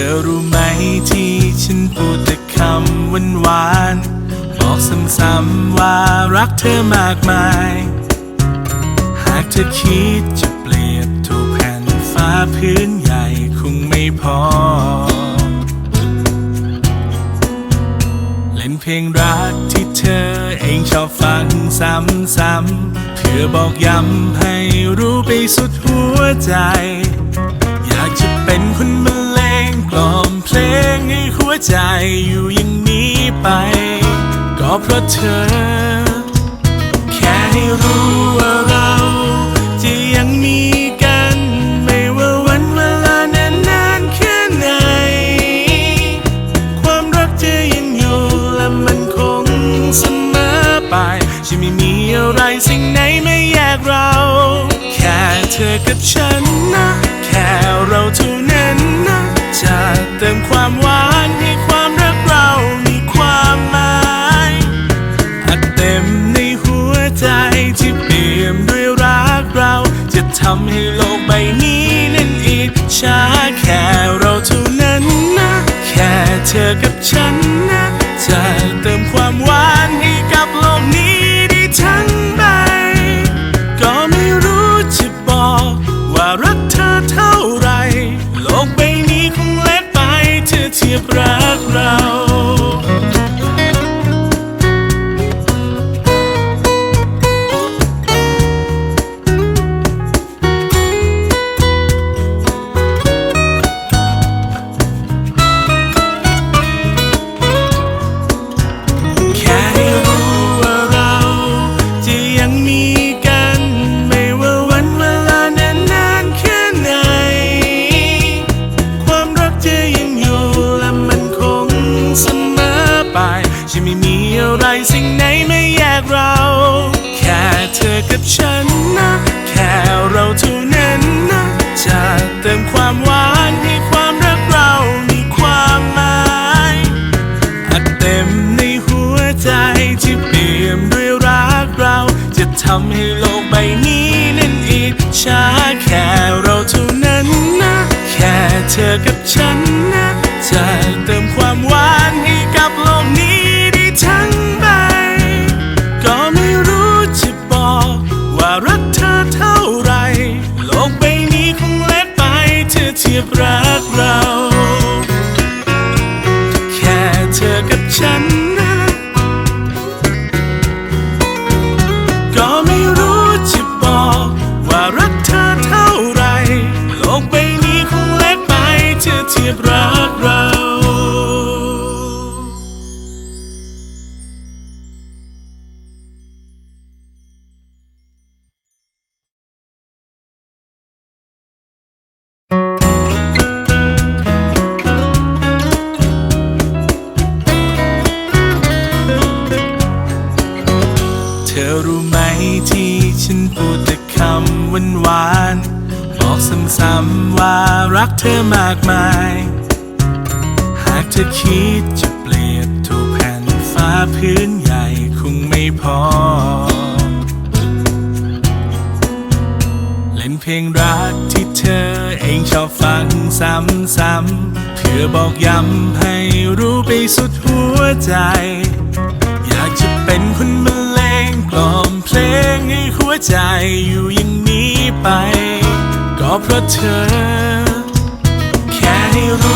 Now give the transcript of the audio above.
ธอรู้ไหมที่ฉันพูดแต่คำหวานหวานบอกซ้ำๆว่ารักเธอมากมาย หากเธอคิดจะเปลี่ยนถูกแผ่นฟ้าพื้นใหญ่คงไม่พอ เล่นเพลงรักที่เธอเองชอบฟังซ้ำๆเพื่อบอกย้ำให้รู้ไปสุดหัวใจ อยากจะเป็นคน ล่อมเพลงให้หัวใจอยู่อย่างนี้ไป ก็เพราะเธอ แค่ให้รู้ว่าเราจะยังมีกัน ไม่ว่าวันเวลานานนานแค่ไหน ความรักจะยังอยู่และมันคงเสมอไปจะไม่มีอะไรสิ่งไหนไม่แยกเรา แค่เธอกับฉันนะ แค่เราเท่านั้นนะ จะเติมความหวานให้ความรักเรามีความหมายอัดเต็มในหัวใจที่เปี่ยมด้วยรักเรา จะทำให้โลกใบนี้นั้นอิจฉาแค่เรา ไรสิ่งไหนไม่แยกเรา แค่เธอกับฉันนะ แค่เราเท่านั้นนะ จะเติมความหวานให้ความรักเรามีความหมายอัดเต็มในหัวใจที่เปี่ยมด้วยรักเรา จะทำให้โลกใบนี้นั้นอิจฉาแค่เราเท่านั้นนะ แค่เธอกับฉัน ธอรู้ไหมที่ฉันพูดแต่คำหวานหวานบอกซ้ำๆว่ารักเธอมากมาย หากเธอคิดจะเปรียบถูกแผ่นฟ้าพื้นใหญ่คงไม่พอ เล่นเพลงรักที่เธอเองชอบฟังซ้ำๆเพื่อบอกย้ำให้รู้ไปสุดหัวใจ อยากจะเป็นคนบรรเลงกล่อ เพลงให้หัวใจอยู่อย่างนี้ไป ก็เพราะเธอ แค่ให้รู้